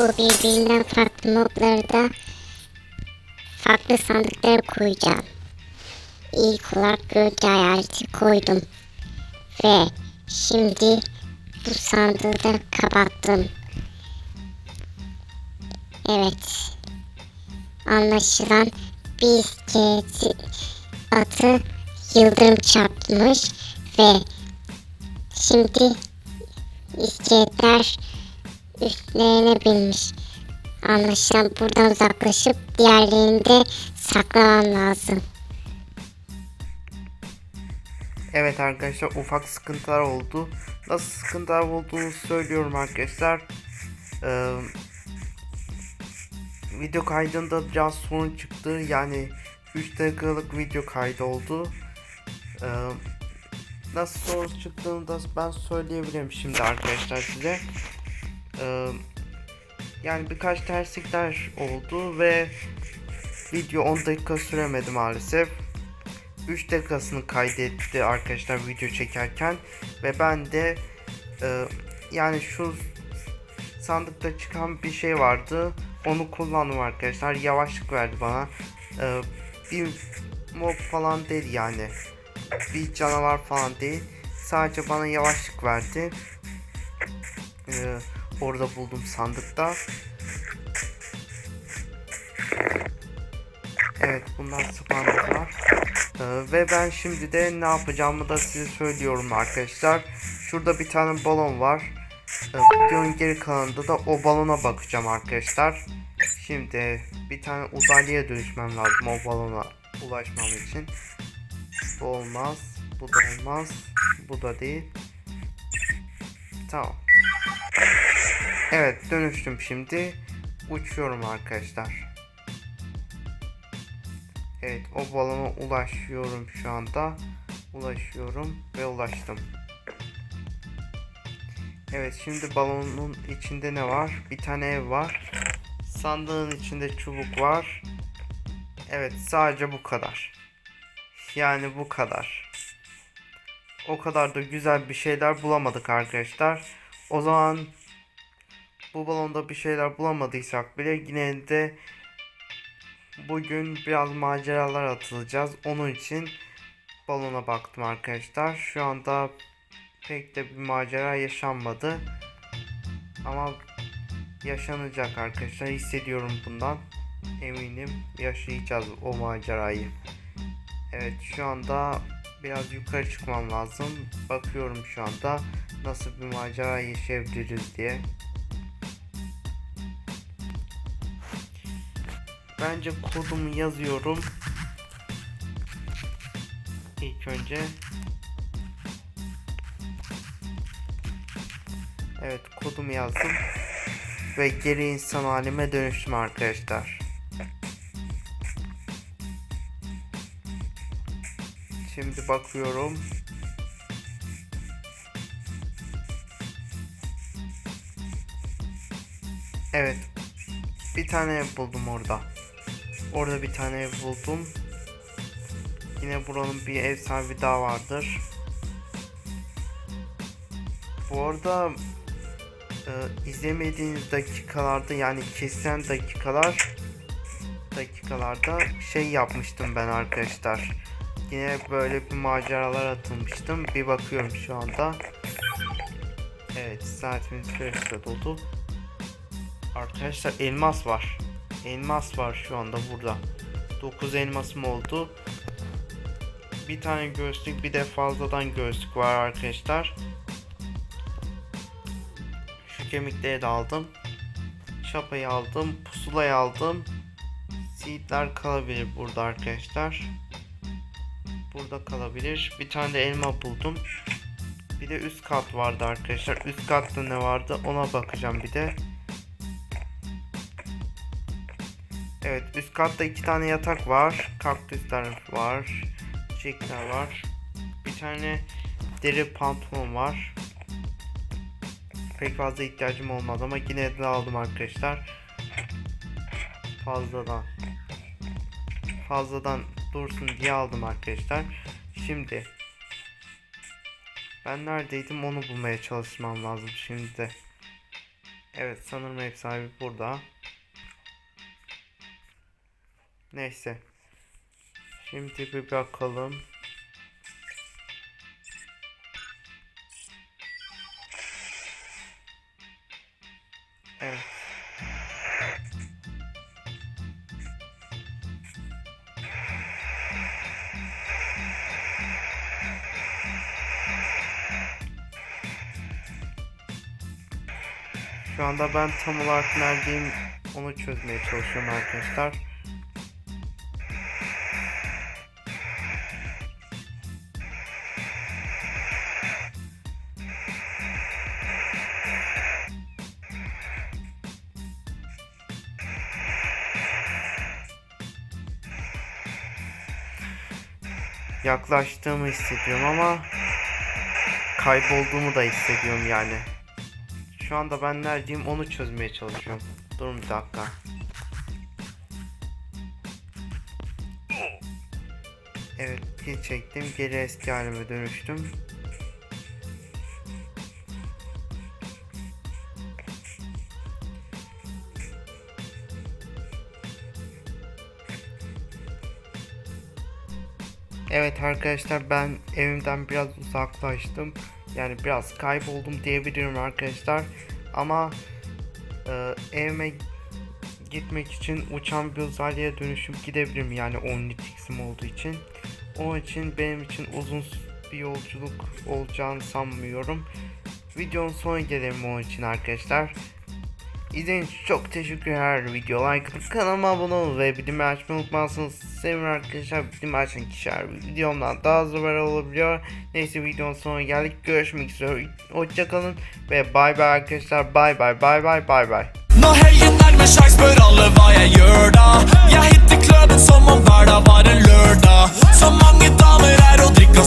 bu birbirinden farklı mobları farklı sandıklara koyacağım. İlk olarak gölge hayaleti koydum. Ve şimdi bu sandığı da kapattım. Evet. Anlaşılan bir iskeleti atı yıldırım çarpmış ve şimdi iskeletler üstlerine binmiş. Anlaşılan buradan uzaklaşıp diğerlerini de saklamam lazım. Evet arkadaşlar ufak sıkıntılar oldu. Nasıl sıkıntılar olduğunu söylüyorum arkadaşlar. Ee, video kaydında biraz sorun çıktı. Yani 3 dakikalık video kaydı oldu. Ee, nasıl sorun çıktığını da ben söyleyebilirim şimdi arkadaşlar size. Yani birkaç terslikler oldu ve video 10 dakika süremedi maalesef. 3 dakikasını kaydetti arkadaşlar video çekerken ve ben de yani şu sandıkta çıkan bir şey vardı onu kullandım arkadaşlar. Yavaşlık verdi bana. Bir mob falan değil yani. Bir canavar falan değil. Sadece bana yavaşlık verdi. E, orada buldum sandıkta Evet bunlar spawnlar. Ee, ve ben şimdi de ne yapacağımı da size söylüyorum arkadaşlar. Şurada bir tane balon var. Ee, videonun geri kalanında da o balona bakacağım arkadaşlar. Şimdi bir tane uzaylıya dönüşmem lazım o balona ulaşmam için. Bu olmaz. Bu da olmaz. Bu da değil. Tamam. Evet dönüştüm şimdi. Uçuyorum arkadaşlar. Evet o balona ulaşıyorum şu anda. Ulaşıyorum ve ulaştım. Evet şimdi balonun içinde ne var? Bir tane ev var. Sandığın içinde çubuk var. Evet sadece bu kadar. Yani bu kadar. O kadar da güzel bir şeyler bulamadık arkadaşlar. O zaman bu balonda bir şeyler bulamadıysak bile yine de Bugün biraz maceralar atılacağız. Onun için balona baktım arkadaşlar. Şu anda pek de bir macera yaşanmadı. Ama yaşanacak arkadaşlar. Hissediyorum bundan. Eminim yaşayacağız o macerayı. Evet şu anda biraz yukarı çıkmam lazım. Bakıyorum şu anda nasıl bir macera yaşayabiliriz diye. Bence kodumu yazıyorum. İlk önce. Evet kodumu yazdım. Ve geri insan halime dönüştüm arkadaşlar. Şimdi bakıyorum. Evet. Bir tane buldum orada. Orada bir tane ev buldum. Yine buranın bir ev sahibi daha vardır. Bu arada e, izlemediğiniz dakikalarda yani kesen dakikalar dakikalarda şey yapmıştım ben arkadaşlar. Yine böyle bir maceralar atılmıştım. Bir bakıyorum şu anda. Evet saatimiz süresi doldu. Arkadaşlar elmas var. Elmas var şu anda burada. 9 elmasım oldu. Bir tane göğüslük bir de fazladan göğüslük var arkadaşlar. Şu kemikleri de aldım. Şapayı aldım. Pusulayı aldım. Seedler kalabilir burada arkadaşlar. Burada kalabilir. Bir tane de elma buldum. Bir de üst kat vardı arkadaşlar. Üst katta ne vardı ona bakacağım bir de. Evet üst katta iki tane yatak var. Kaktüsler var. Çiçekler var. Bir tane deri pantolon var. Pek fazla ihtiyacım olmaz ama yine de aldım arkadaşlar. Fazladan. Fazladan dursun diye aldım arkadaşlar. Şimdi ben neredeydim onu bulmaya çalışmam lazım şimdi de. Evet sanırım ev sahibi burada. Neyse. Şimdi bir bakalım. Evet. Şu anda ben tam olarak neredeyim onu çözmeye çalışıyorum arkadaşlar. Yaklaştığımı hissediyorum ama kaybolduğumu da hissediyorum yani. Şu anda ben neredeyim onu çözmeye çalışıyorum. Durun bir dakika. Evet pil çektim geri eski halime dönüştüm. Evet arkadaşlar ben evimden biraz uzaklaştım. Yani biraz kayboldum diyebilirim arkadaşlar. Ama e, evime gitmek için uçan bir uzaylıya dönüşüp gidebilirim yani Omnitrix'im olduğu için. Onun için benim için uzun bir yolculuk olacağını sanmıyorum. Videonun sonuna gelelim onun için arkadaşlar. İzlediğiniz için çok teşekkürler. Video like atıp kanalıma abone olun ve bildirim açmayı unutmazsınız. Sevin arkadaşlar bildirim açan kişiler videomdan daha hızlı haber olabiliyor. Neyse videonun sonuna geldik. Görüşmek üzere. Hoşçakalın ve bay bay arkadaşlar. Bay bay bay bay bay bay. Nå helgen nærmer seg, spør alle hva jeg gjør da. Jeg hitter kløben som om hver dag var en lørdag. Så mange damer her og drikker